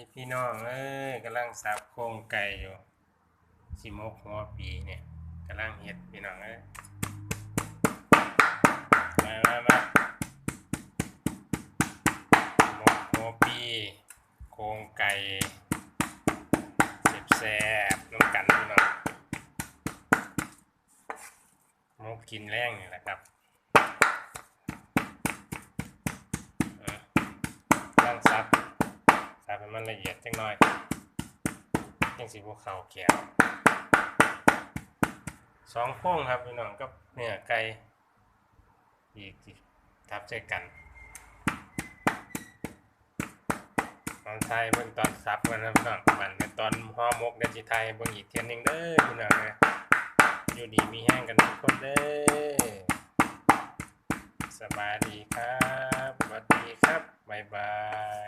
นี่พี่น้องเอ้ยกำลังสับโครงไก่อยู่สิมกหัวปีเนี่ยกำลังเห็ดพี่น้องเอ้ยมามามาหมกหัวปีโครงไก่แซ่บๆน้ำกันพี่น้องมกกินแรงนี่แหละครับอะกำลังสับ มันละเอียดจังหน่อยยังสิพวกเขาแก้วสองโค้งครับพี่น้องกับเนื้อไก่อีกที่ทับใส่กันตอนไทยเบิ่งตอนซับกันนะพี่น้องมันในตอนห่อมกเดจิไทยเบิ่งอีกเทียนหนึงเด้อพี่น้องนะอยู่ดีมีแห้งกันทุกคนเด้อสบายดีครับสวัสดีครับบ๊ายบาย